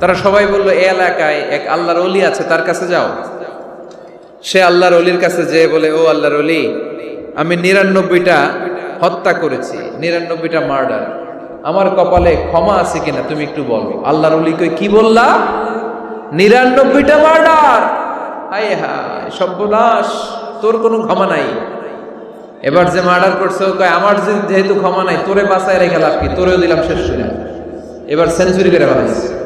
তারা সবাই বলল, এ এলাকায় এক আল্লাহর অলি আছে, তার কাছে যাও। সে আল্লাহর অলির কাছে যেয়ে বলে, ও আল্লাহর অলি আমি নিরানব্বইটা হত্যা করেছি, নিরানব্বইটা মার্ডার। আমার কপালে ক্ষমা আছে কিনা তুমি একটু বলো। আল্লাহর অলি কই কি বললা? নিরানব্বইটা মার্ডার! হায় হায়, সর্বনাশ, তোর কোনো ক্ষমা নাই। এবার যে মার্ডার করছে কয়, আমার যেহেতু ক্ষমা নাই, তোরে বাঁচায় রেখে লাভ কি? তোরেও দিলাম শেষ করে। এবার সেঞ্চুরি করে বানাইছে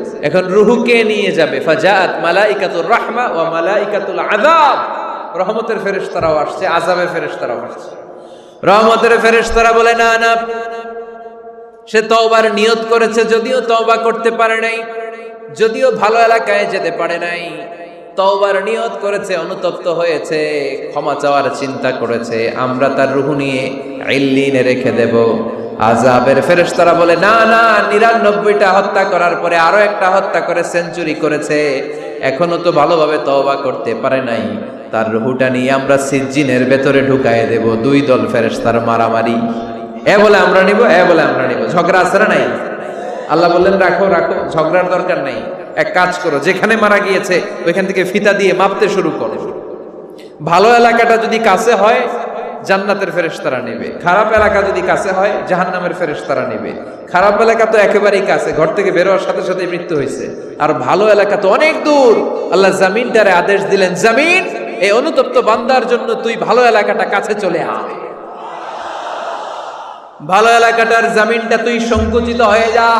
এখন রুহু কে নিয়ে যাবে। ফাজাত মালাইকাতুর রাহমা ও মালাইকাতুল আযাব। রহমতের ফেরেশতারাও আসছে, আযাবের ফেরেশতারাও আসছে। রহমতের ফেরেশতারা বলে, না না, সে তওবার নিয়ত করেছে, যদিও তওবা করতে পারে নাই, যদিও ভালো এলাকায় যেতে পারে নাই। তওবার নিয়ত করেছে, অনুতপ্ত হয়েছে, ক্ষমা চাওয়ার চিন্তা করেছে, আমরা তার রুহু নিয়ে ইল্লিনে রেখে দেব। আজাবের ফেরেশতারা বলে, না না, নিরানব্বইটা হত্যা করার পরে আরও একটা হত্যা করে সেঞ্চুরি করেছে। এখনও তো ভালোভাবে তওবা করতে পারে নাই। তার রুহুটা নিয়ে আমরা সিজ্জিনের ভেতরে ঢুকায় দেব। দুই দল ফেরেশতার মারামারি। এ বলে আমরা নিব, এ বলে আমরা নিব। ঝগড়া আছে না নাই? আল্লাহ বললেন, রাখো রাখো, ঝগড়ার দরকার নাই। এক কাজ করো, যেখানে মারা গিয়েছে, ওইখান থেকে ফিতা দিয়ে মাপতে শুরু করো। ভালো এলাকাটা যদি কাছে হয়, জান্নাতের ফেরেশতারা নেবে। খারাপ এলাকা যদি কাছে হয়, জাহান্নামের ফেরেশতারা নেবে। খারাপ এলাকা তো একেবারেই কাছে, ঘর থেকে বেরোয়ার সাথে সাথে মৃত্যু হয়েছে। আর ভালো এলাকা তো অনেক দূর। আল্লাহ জামিনটারে আদেশ দিলেন, জামিন, এই অনুতপ্ত বান্দার জন্য তুই ভালো এলাকাটা কাছে চলে আয়। ভালো এলাকাটার জামিনটা তুই সংকুচিত হয়ে যা।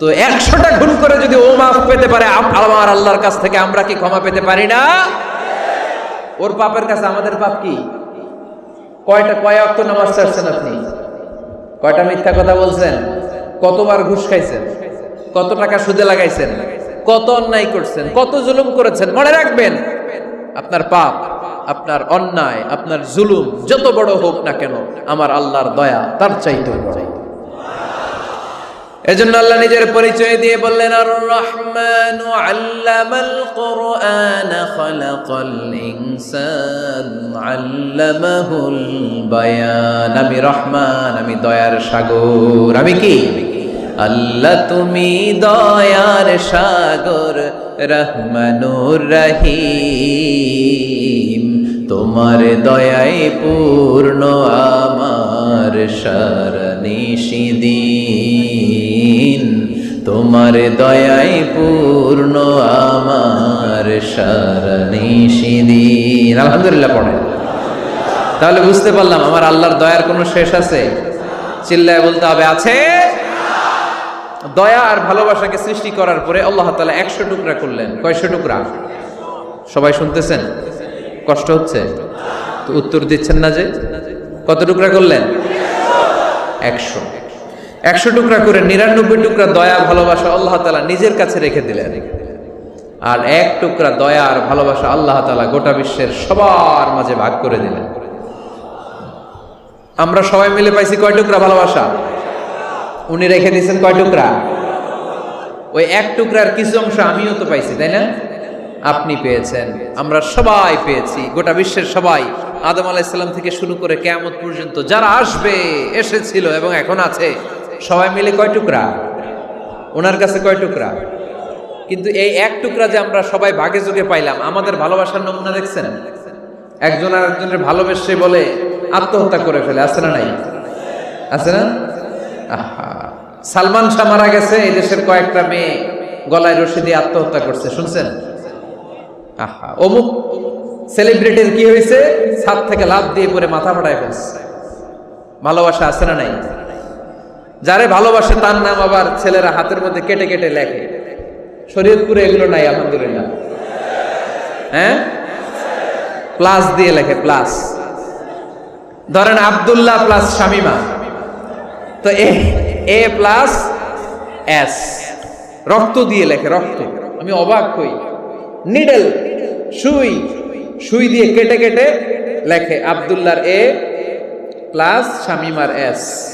তো একশোটা খুন করে যদি ও মাফ পেতে পারে, আম- আমার আল্লাহর কাছ থেকে আমরা কি ক্ষমা পেতে পারি না? ওর পাপের কাছে আমাদের পাপ কি? কয়টা, কয় অক্ত নামাজ ছাড়ছেন আপনি? কয়টা মিথ্যা কথা বলছেন? কতবার ঘুষ খাইছেন? কত টাকা সুদে লাগাইছেন? কত অন্যায় করছেন? কত জুলুম করেছেন? মনে রাখবেন, আপনার পাপ, আপনার অন্যায়, আপনার জুলুম, যত বড় হোক না কেন, আমার আল্লাহর দয়া তার চাইতে বড়। এজন্য আল্লাহ নিজের পরিচয় দিয়ে বললেন আর রহমান আল্লামাল কোরআন খালাকাল ইনসান আল্লামাহুল বায়ান। আমি রহমান, আমি দয়ার সাগর। আমি কি? আল্লাহ তুমি দয়ার সাগর, রহমানুর রহিম। তোমার দয়ায় পূর্ণ, আমার সারনিশিদিন তোমার দয়ায় পূর্ণ আমার সারনিশিদিন আলহামদুলিল্লাহ পড়ে। তাহলে বুঝতে পারলাম আমার আল্লাহর দয়ার কোনো শেষ আছে? চিল্লায় বলতে হবে, আছে? দয়া আর ভালোবাসাকে সৃষ্টি করার পরে আল্লাহ তালা একশো টুকরা করলেন। কয়শো টুকরা? সবাই শুনতেছেন? কষ্ট হচ্ছে? তো উত্তর দিচ্ছেন না যে? কত টুকরা করলেন? একশো। একশো টুকরা করে নিরানব্বই টুকরা দয়া, ভালোবাসা আল্লাহ তালা নিজের কাছে রেখে দিলেন। আর এক টুকরা দয়া আর ভালোবাসা আল্লাহ তালা গোটা বিশ্বের সবার মাঝে ভাগ করে দিলেন। আমরা সবাই মিলে পাইছি কয় টুকরা ভালোবাসা? উনি রেখে দিয়েছেন কয় টুকরা? ওই এক টুকরার কিছু অংশ আমিও তো পাইছি, তাই না? আপনি পেয়েছেন, আমরা সবাই পেয়েছি, গোটা বিশ্বের সবাই। আদম আলাইসাল্লাম থেকে শুরু করে কেয়ামত পর্যন্ত যারা আসবে, এসেছিল এবং এখন আছে। সবাই মিলে কয় টুকরা? ওনার কাছে কয় টুকরা? কিন্তু এই এক টুকরা যে আমরা সবাই ভাগে যোগে পাইলাম, আমাদের ভালোবাসার নমুনা দেখছেন? একজন আর একজনের ভালোবেসে বলে আত্মহত্যা করে ফেলে, আছে না নাই? আছে না? আহা। সালমান শাহ মারা গেছে, এই দেশের কয়েকটা মেয়ে গলায় রশি দিয়ে আত্মহত্যা করছে, শুনছেন? আহা। অমুক সেলিব্রিটির কি হয়েছে? ছাদ থেকে লাভ দিয়ে পরে মাথা ফাটায় ফেলছে। ভালোবাসা আছে না নাই? যারে ভালোবাসে তার নাম আবার ছেলেরা হাতের মধ্যে কেটে কেটে লেখে। শরীয়তপুরে এগুলো নাই, আলহামদুলিল্লাহ। হ্যাঁ? প্লাস দিয়ে লেখে প্লাস ধরেন আব্দুল্লাহ প্লাস শামিমা। তো এ এ প্লাস এস রক্ত দিয়ে লেখে, রক্ত। আমি অবাক হই। নিডেল সুই। সুই দিয়ে কেটে কেটে লেখে, আব্দুল্লাহর এ প্লাস শামিমার এস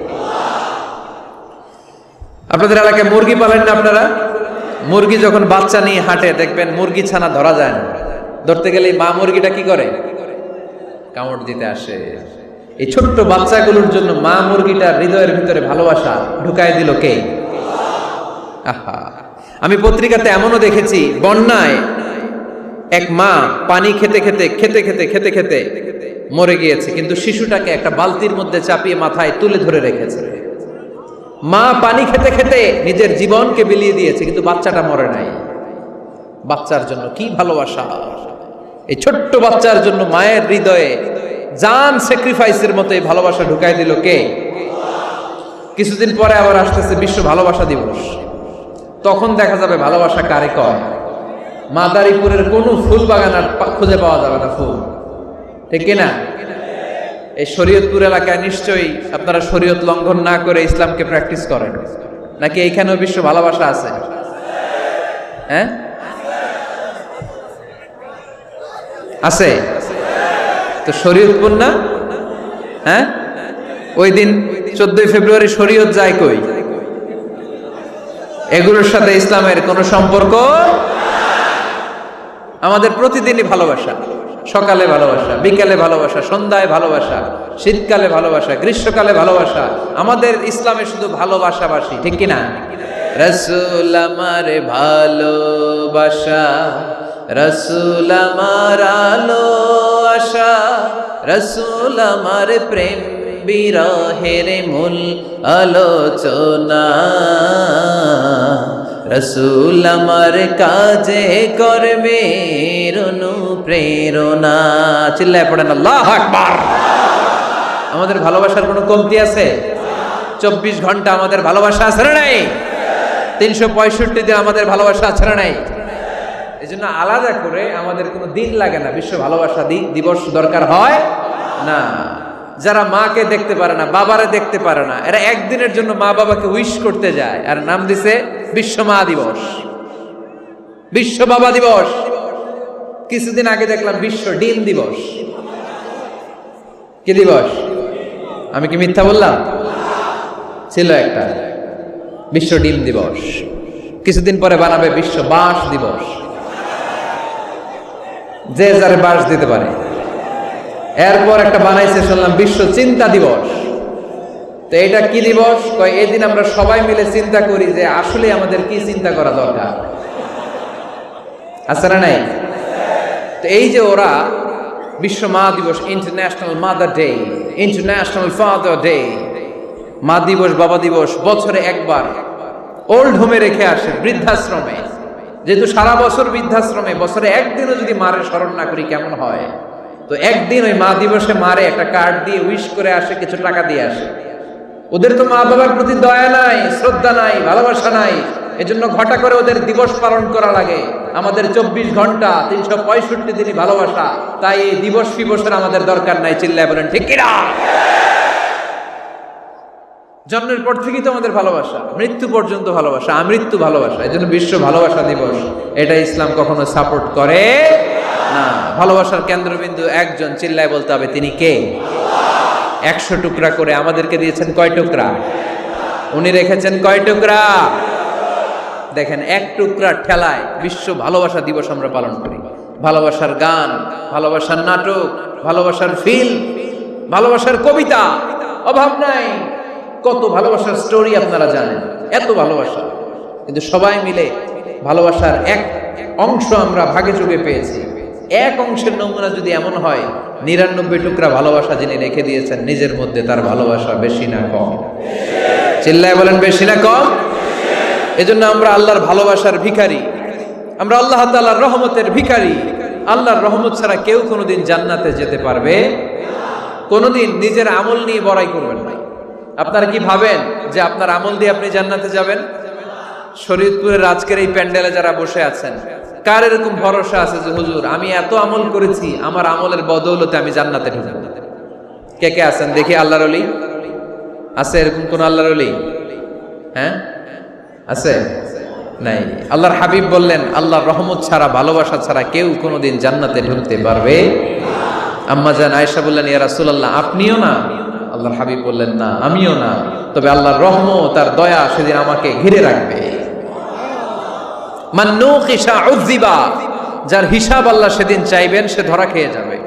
আপনাদের এলাকায় মুরগি পালেন না আপনারা? মুরগি যখন বাচ্চা নিয়ে হাঁটে, দেখবেন মুরগি ছানা ধরা যায় না। ধরতে গেলে মা মুরগিটা কি করে? কামড় দিতে আসে। এই ছোট্ট বাচ্চাগুলোর জন্য মা মুরগিটা হৃদয়ের ভিতরে ভালোবাসা ঢুকায় দিল কে? আহা। আমি পত্রিকাতে এমনও দেখেছি, বন্যায় এক মা পানি খেতে খেতে খেতে খেতে খেতে খেতে মরে গিয়েছে। কিন্তু শিশুটাকে একটা বালতির মধ্যে চাপিয়ে মাথায় তুলে ধরে রেখেছে। মা পানি খেতে খেতে নিজের জীবনকে বিলিয়ে দিয়েছে, কিন্তু বাচ্চাটা মরে নাই। বাচ্চার জন্য কি ভালোবাসা? এই ছোট্ট বাচ্চার জন্য মায়ের হৃদয়ে জান স্যাক্রিফাইসের মতো এই ভালোবাসা ঢুকাই দিল কে? কিছুদিন পরে আবার আসতেছে বিশ্ব ভালোবাসা দিবস। তখন দেখা যাবে ভালোবাসা কারে কয় মাদারীপুরের কোনো ফুল বাগান আর খুঁজে পাওয়া যাবে না ফুল। ঠিক কিনা? এই শরীয়তপুর এলাকায় নিশ্চয়ই আপনারা শরীয়ত লঙ্ঘন না করে ইসলামকে প্র্যাকটিস করেন। নাকি এইখানেও বিশ্ব ভালোবাসা আছে? হ্যাঁ? আছে? তো শরীয়তপুর না? হ্যাঁ? ওই দিন চোদ্দই ফেব্রুয়ারি শরীয়ত যায় কই? এগুলোর সাথে ইসলামের কোনো সম্পর্ক? আমাদের প্রতিদিনই ভালোবাসা। সকালে ভালোবাসা, বিকালে ভালোবাসা, সন্ধ্যায় ভালোবাসা, শীতকালে ভালোবাসা, গ্রীষ্মকালে ভালোবাসা, আমাদের ইসলামে শুধু ভালোবাসাবাসী, ঠিক কিনা? রসুল আমার ভালোবাসা, রসুল আমার আলো আশা, রসুল আমার প্রেম বিরহের মূল আলোচনা। রসুল আমার কাজে করবে অনু প্রেরণা চিল্লায় পড়েন, আল্লাহ আকবার। আমাদের ভালোবাসার কোনো কমতি আছে? চব্বিশ ঘণ্টা আমাদের ভালোবাসা আছে না নাই? তিনশো পঁয়ষট্টি দিন আমাদের ভালোবাসা আছে না নাই? এই জন্য আলাদা করে আমাদের কোনো দিন লাগে না। বিশ্ব ভালোবাসা দিবস দরকার হয় না। যারা মাকে দেখতে পারে না, বাবারে দেখতে পারে না, এরা একদিনের জন্য মা বাবাকে উইশ করতে যায়, আর নাম দিছে বিশ্ব মা দিবস। বিশ্ব বাবা দিবস। কিছুদিন আগে দেখলাম বিশ্ব ডিম দিবস। কি দিবস? আমি কি মিথ্যা বললাম? ছিল একটা। বিশ্ব ডিম দিবস। কিছুদিন পরে বানাবে বিশ্ব বাঁশ দিবস। যে যারে বাস দিতে পারে। এরপর একটা বানাইছে শুনলাম বিশ্ব চিন্তা দিবস। তো এটা কি দিবস? কয়, এদিন আমরা সবাই মিলে চিন্তা করি যে আসলে আমাদের কি চিন্তা করা দরকার। আছে না নাই? তো এই যে ওরা বিশ্ব মা দিবস international mother day international father day মা দিবস, বাবা দিবস, বছরে একবার ওল্ড হোমে রেখে আসে, বৃদ্ধাশ্রমে। যেহেতু সারা বছর বৃদ্ধাশ্রমে, বছরে একদিনও যদি মারে স্মরণ না করি, কেমন হয়? তো একদিন ওই মা দিবসে মারে, একটা কার্ড দিয়ে উইশ করে আসে, কিছু টাকা দিয়ে আসে। ওদের তো মা বাবার প্রতি দয়া নাই, শ্রদ্ধা নাই, ভালোবাসা নাই। এজন্য ঘটা করে ওদের দিবস পালন করা লাগে। আমাদের চব্বিশ ঘণ্টা, তিনশো পঁয়ষট্টি দিনই ভালোবাসা। তাই এই দিবস ফিবসের আমাদের দরকার নাই, চিল্লায় বলেন, ঠিক কিনা? জন্মের পর থেকেই তো আমাদের ভালোবাসা, মৃত্যু পর্যন্ত ভালোবাসা, আমৃত্যু ভালোবাসা এই জন্য বিশ্ব ভালোবাসা দিবস। এটা ইসলাম কখনো সাপোর্ট করে ভালোবাসার কেন্দ্রবিন্দু একজন, চিল্লায় বলতে হবে, তিনি কে? একশো টুকরা করে আমাদেরকে দিয়েছেন কয় টুকরা? উনি রেখেছেন কয় টুকরা? দেখেন, এক টুকরা ঠেলায় বিশ্ব ভালোবাসা দিবস আমরা পালন করি। ভালোবাসার গান, ভালোবাসার নাটক, ভালোবাসার ফিল্ম ভালোবাসার কবিতা, অভাব নাই। কত ভালোবাসার স্টোরি আপনারা জানেন, এত ভালোবাসা। কিন্তু সবাই মিলে ভালোবাসার এক অংশ আমরা ভাগে চুগে পেয়েছি। এক অংশের নমুনা যদি এমন হয়, নিরানব্বই টুকরা ভালোবাসা যিনি রেখে দিয়েছেন, নিজের মধ্যে তার ভালোবাসা বেশি না কম। চিল্লায় বলেন, বেশি না কম? এজন্য আমরা আল্লাহর ভালোবাসার ভিখারি, আমরা আল্লাহ তাআলার রহমতের ভিখারি। আল্লাহর রহমত ছাড়া কেউ কোনোদিন জান্নাতে যেতে পারবে কোনোদিন নিজের আমল নিয়ে বড়াই করবেন না। আপনারা কি ভাবেন যে আপনার আমল দিয়ে আপনি জান্নাতে যাবেন? শরীয়তপুরের আজকের এই প্যান্ডেলে যারা বসে আছেন কার এরকম ভরসা আছে যে, হুজুর, আমি এত আমল করেছি, আমার আমলের বদৌলতে আমি জান্নাতে ঢুকব কে কে আছেন? দেখি আল্লাহর অলি আছে এরকম কোন আল্লাহর অলি হ্যাঁ? আছে? নাই। আল্লাহর হাবিব বললেন, আল্লাহর রহমত ছাড়া, ভালোবাসা ছাড়া কেউ কোনোদিন জান্নাতে ঢুকতে পারবে আম্মা জান আয়েশা বললেন, ইয়া রাসূলুল্লাহ, আপনিও না? আল্লাহর হাবিব বললেন, না, আমিও না। তবে আল্লাহর রহমত তার দয়া সেদিন আমাকে ঘিরে রাখবে। মান্নুকিশা উযিবা, যার হিসাব আল্লাহ সেদিন চাইবেন, সে ধরা খেয়ে যাবে।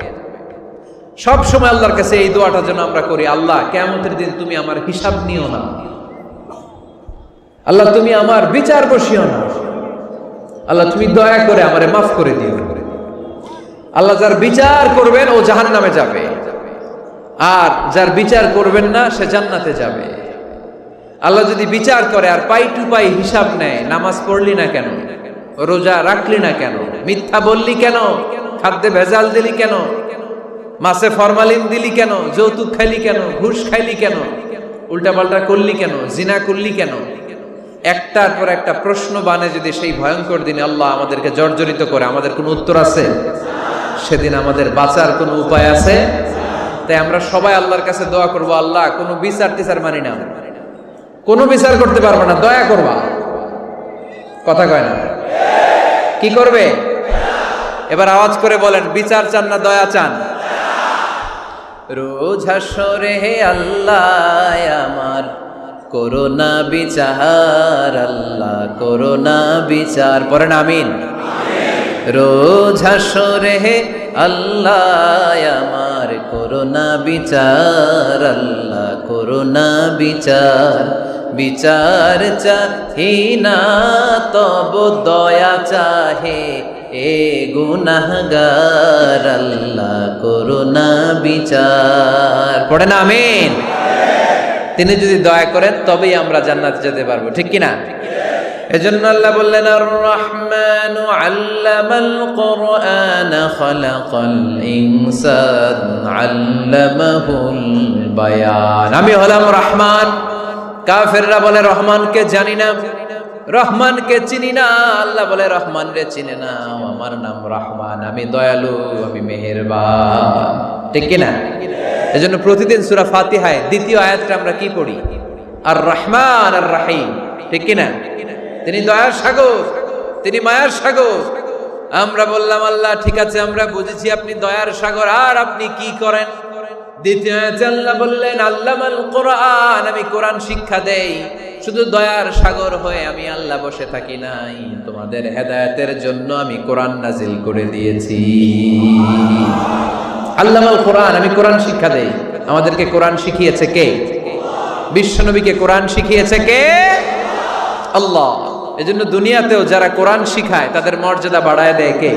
সব সময় আল্লাহর কাছে এই দোয়াটা যেন আমরা করি, আল্লাহ কেমতের দিন তুমি আমার হিসাব নিও না। আল্লাহ, তুমি আমার বিচার বসিও না। আল্লাহ, তুমি দয়া করে আমারে মাফ করে দিও। আল্লাহ, যার বিচার করবেন, ও জাহান নামে যাবে। আর যার বিচার করবেন না, সে জান্নাতে যাবে। আল্লাহ যদি বিচার করে আর পাই টু পাই হিসাব নেয়, নামাজ পড়লি না কেন? রোজা রাখলি না কেন? মিথ্যা বললি কেন? খাদ্যে ভেজাল দিলি কেন? মাসে ফরমালিন দিলি কেন? যৌতুক খাইলি কেন? ঘুষ খাইলি কেন? উল্টাপাল্টা করলি কেন? জিনা করলি কেন? একটার পর একটা প্রশ্ন বানে যদি সেই ভয়ঙ্কর দিনে আল্লাহ আমাদেরকে জর্জরিত করে, আমাদের কোনো উত্তর আছে? সেদিন আমাদের বাঁচার কোনো উপায় আছে? তাই আমরা সবাই আল্লাহর কাছে দোয়া করব, আল্লাহ কোনো বিচার টিচার মানি না। কোনো বিচার করতে পারব না, দয়া করবা। কথা কয় না? কি করবে? এবার আওয়াজ করে বলেন, বিচার চান না, দয়া চান। রোজ হাসরে আল্লাহ আমার, করোনা বিচার, আল্লাহ করোনা বিচার। পরে না আমিন। রোজ হাসরে আল্লাহ আমার, করোনা বিচার, আল্লাহ করোনা বিচার। বিচার চাহি না, তব দয়া চাহে। এ গুনাহগার আল্লাহ করোনা বিচার। পড়ে না, আমিন? তিনি যদি দয়া করেন, তবেই আমরা জান্নাতে যেতে পারব, ঠিক কিনা? এজন্য আল্লাহ বললেন আর রহমান আল্লামাল কোরআন খালাকাল ইনসান আল্লামাহুল বায়ান। আমি হলাম রহমান। কাফেররা বলে, রহমানকে জানি না, রহমানকে চিনি না, আল্লাহ বলে রহমান রে চিনে না আমার নাম রহমান, আমি দয়ালু, আমি মেহেরবান। ঠিক কিনা? এই জন্য প্রতিদিন সূরা ফাতিহায় দ্বিতীয় আয়াতটা আমরা কি পড়ি? আর রহমান আর রাহিম ঠিক কিনা? তিনি দয়ার সাগর, তিনি মায়ার সাগর। আমরা বললাম, আল্লাহ, ঠিক আছে, আমরা বুঝেছি আপনি দয়ার সাগর, আর আপনি কি করেন? দ্বিতীয় আল্লাহ বললেন, আল্লামাল কোরআন, আমি কোরআন শিক্ষা দেই। শুধু দয়ার সাগর হয়ে আমি আল্লাহ বসে থাকি নাই। তোমাদের হেদায়েতের জন্য আমি কোরআন নাজিল করে দিয়েছি। আল্লামাল কোরআন, আমি কোরআন শিক্ষা দেই। আমাদেরকে কোরআন শিখিয়েছে কে? বিশ্বনবীকে কোরআন শিখিয়েছে কে? আল্লাহ। এজন্য দুনিয়াতেও যারা কোরআন শিখায়, তাদের মর্যাদা বাড়ায় দেয় কে?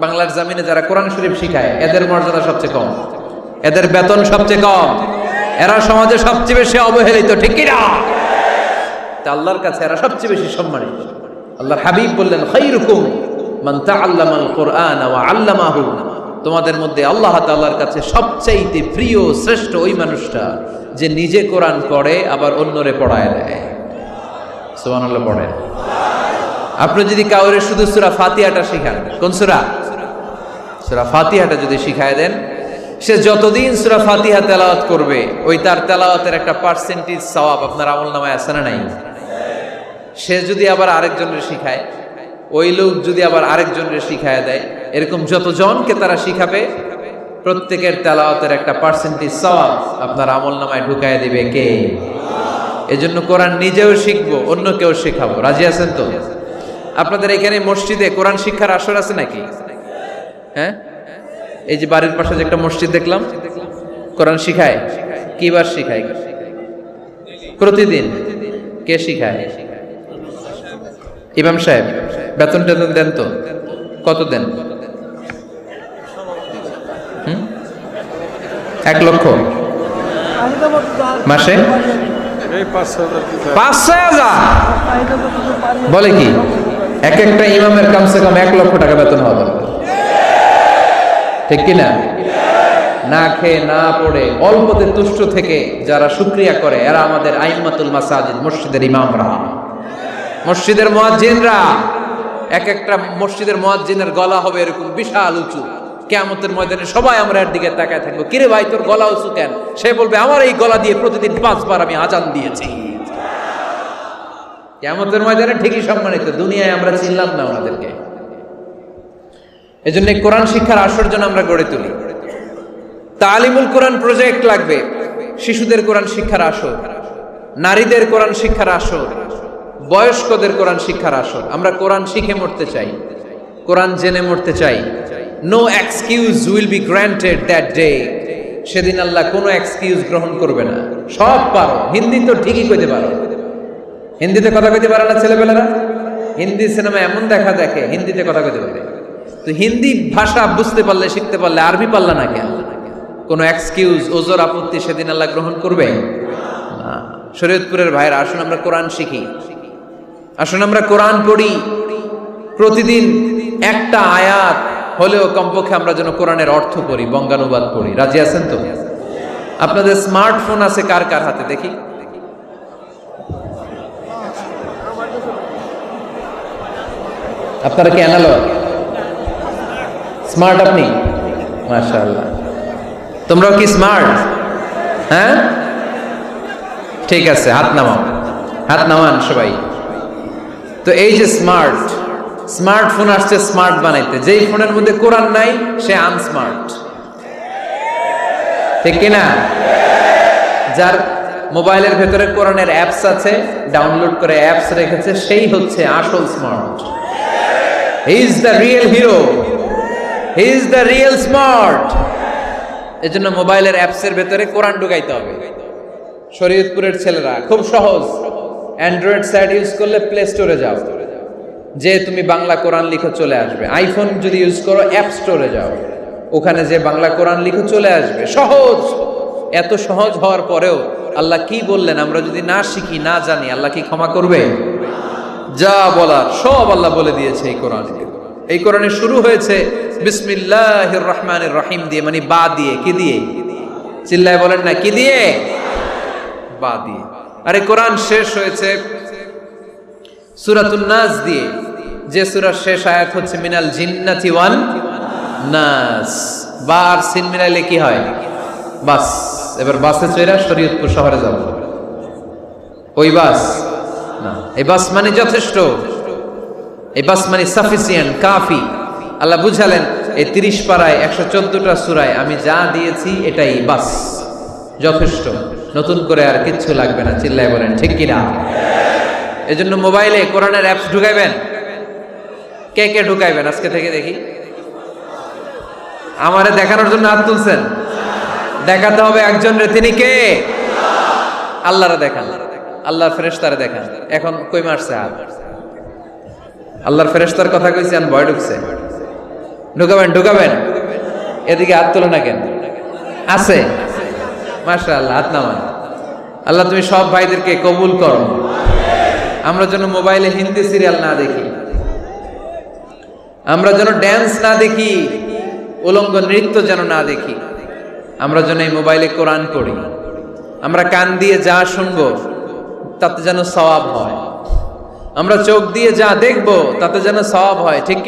বাংলার জামিনে যারা কোরআন শরীফ শিখায়, এদের মর্যাদা সবচেয়ে কম। এদের বেতন সবচেয়ে কম। এরা সমাজে সবচেয়ে বেশি অবহেলিত, ঠিক কি না তা আল্লাহর কাছে এরা সবচেয়ে বেশি সম্মানিত। আল্লাহর হাবিব বললেন, খাইরুকুম মান তাআল্লামাল কোরআন আল্লামাহু। তোমাদের মধ্যে আল্লাহ তাআলার কাছে সবচাইতে প্রিয়, শ্রেষ্ঠ ওই মানুষটা যে নিজে কোরআন পড়ে, আবার অন্যরে পড়ায় দেয়। সুবহানাল্লাহ পড়ে আপনি যদি কাউরে শুধু সূরা ফাতিহাটা শিখান, কোন সূরা? সূরা ফাতিহাটা যদি শিখায় দেন সে যতদিন সূরা ফাতিহা তেলাওয়াত করবে, ওই তার তেলাওয়াতের একটা পার্সেন্টেজ সওয়াব আপনার আমল নামায় আছে না নাই? সে যদি আবার আরেকজনের শিখায়, ওই লোক যদি আবার আরেকজনের শিখায় দেয়, এরকম যতজনকে তারা শিখাবে, প্রত্যেকের তেলাওয়াতের একটা পার্সেন্টেজ সওয়াব আপনার আমল নামায় ঢুকায় দিবে কে? এজন্য কোরআন নিজেও শিখব অন্য কেউ শেখাবো। রাজি আছেন তো? আপনাদের এখানে মসজিদে কোরআন শিক্ষার আসর আছে নাকি? হ্যাঁ? এই যে বাড়ির পাশে যে একটা মসজিদ দেখলাম, কোরআন শিখায়। কিবার শিখায়? প্রতিদিন। কে শিখায়? ইমাম সাহেব, বেতন টেতন দেন তো? কত দেন? এক লক্ষ। মাসে? হাজার। বলে কি? এক একটা ইমামের কমসে কম এক লক্ষ টাকা বেতন হওয়া দরকার। ঠিক কিনা? না খেয়ে না পড়ে অল্পতে তুষ্ট থেকে যারা শুক্রিয়া করে, এরা আমাদের আইমাতুল মাসাজিদ, মসজিদের ইমামরা। মসজিদের মুয়াজ্জিনরা, এক একটা মসজিদের মুয়াজ্জিনের গলা হবে এরকম বিশাল উঁচু। কেয়ামতের ময়দানে সবাই আমরা এর দিকে তাকায় থাকব। কিরে ভাই, তোর গলা উঁচু কেন? সে বলবে, আমার এই গলা দিয়ে প্রতিদিন পাঁচবার আমি আজান দিয়েছি। কেয়ামতের ময়দানে ঠিকই সম্মানিত, দুনিয়ায় আমরা চিনলাম না ওনাদেরকে। এজন্য কোরআন শিক্ষার আসর জন্য আমরা গড়ে তুলি। তালিমুল কোরআন প্রজেক্ট লাগবে, শিশুদের কোরআন শিক্ষার আসর, নারীদের কোরআন শিক্ষার আসর, বয়স্কদের কোরআন শিক্ষার আসর। আমরা কোরআন শিখে মরতে চাই, কোরআন জেনে মরতে চাই। No excuse will be granted that day সেদিন আল্লাহ কোনো এক্সকিউজ গ্রহণ করবে না। সব পারো। হিন্দি তো ঠিকই কইতে পারো। হিন্দিতে কথা কইতে পারে না ছেলেবেলারা হিন্দি সিনেমা এমন দেখা দেখে, হিন্দিতে কথা কইতে পারে। তো হিন্দি ভাষা বুঝতে পারলে, শিখতে পারলে আরবি পারলা না কেন? কোনো এক্সকিউজ ওজোর আপত্তি সেদিন আল্লাহ গ্রহণ করবে? শরীয়তপুরের ভাইরা আসুন আমরা কোরআন শিখি। আসুন আমরা কোরআন পড়ি। প্রতিদিন একটা আয়াত হলেও কমপক্ষে আমরা যেন কোরআনের অর্থ পড়ি, বঙ্গানুবাদ পড়ি। রাজি আছেন তো? আপনাদের স্মার্টফোন আছে, কার কার হাতে? দেখি। আপনারা কি অ্যানালগ স্মার্ট আপনি? মাশাআল্লাহ। তোমরাও কি স্মার্ট হ্যাঁ? ঠিক আছে, হাত নামাও। হাত নামান সবাই। তো এই যে স্মার্ট স্মার্টফোন আসছে স্মার্ট বানাইতে। যেই ফোনের মধ্যে কোরআন নাই, সে আনস্মার্ট ঠিক কিনা যার মোবাইলের ভেতরে কোরআনের অ্যাপস আছে ডাউনলোড করে অ্যাপস রেখেছে, সেই হচ্ছে আসল smart he is the real hero he is the real smart এজন্য মোবাইলের অ্যাপসের ভেতরে কোরআন ঢুকাইতে হবে। শরীয়তপুরের ছেলেরা, খুব সহজ। অ্যান্ড্রয়েড স্যাট ইউজ করলে প্লে স্টোরে যাও। যে তুমি বাংলা কোরআন লিখে চলে আসবে। আইফোন যদি ইউজ করো অ্যাপ স্টোরে যাও। ওখানে যে বাংলা কোরআন লিখে চলে আসবে। সহজ। এত সহজ হওয়ার পরেও আল্লাহ কি বললেন? আমরা যদি না শিখি, না জানি, আল্লাহ কি ক্ষমা করবে? যা বলার সব আল্লাহ বলে দিয়েছে এই কোরআনে। এই কোরআনে শুরু হয়েছে বিসমিল্লাহির রহমানির রহিম দিয়ে মানে বা দিয়ে, কি দিয়ে? চিল্লায় বলেন না, কি দিয়ে? বা দিয়ে। আরে কোরআন শেষ হয়েছে সূরাতুন নাস দিয়ে। যে সূরার শেষ আয়াত হচ্ছে মিনাল জিন্নাতি ওয়ান নাস। বা সিন মিলাইলে কি হয়? বাস। এবার বাসে চড়া শরীয়তপুর শহরে যাব। ওই বাস? না। এই বাস মানে যথেষ্ট। এই বাস মানে সাফিসিয়েন্ট, কাফি। আল্লাহ বুঝালেন, এই তিরিশ পাড়ায়, একশো চোদ্দটা সুরায়, আমি যা দিয়েছি এটাই বাস, যথেষ্ট। নতুন করে আর কিচ্ছু লাগবে না, চিল্লায় বলেন, ঠিক কিনা? এজন্য মোবাইলে কোরআনের অ্যাপস ঢুকাইবেন? কে কে ঢুকাইবেন? আজকে থেকে দেখি। আমারে দেখানোর জন্য হাত তুলছেন? দেখাতে হবে একজন রে তিনি কে? আল্লাহরে দেখান। আল্লাহর ফেরেশতারে দেখান। এখন কই মারছে আল্লাহর ফেরেশতার কথা কইছি ভয় ঢুকছে। ঢুকাবেন ঢুকাবেন। এদিকে হাত তোলে না কেন? আছে। মাশা আল্লাহ হাত নামান। আল্লাহ, তুমি সব ভাইদেরকে কবুল করো। আমরা যেন মোবাইলে হিন্দি সিরিয়াল না দেখি। আমরা যেন ড্যান্স না দেখি, উলঙ্গ নৃত্য যেন না দেখি। আমরা যেন এই মোবাইলে কোরআন পড়ি। আমরা কান দিয়ে যা শুনব, তাতে যেন সওয়াব হয়। আমরা চোখ দিয়ে যা দেখব, তাতে যেন সওয়াব হয়, ঠিক?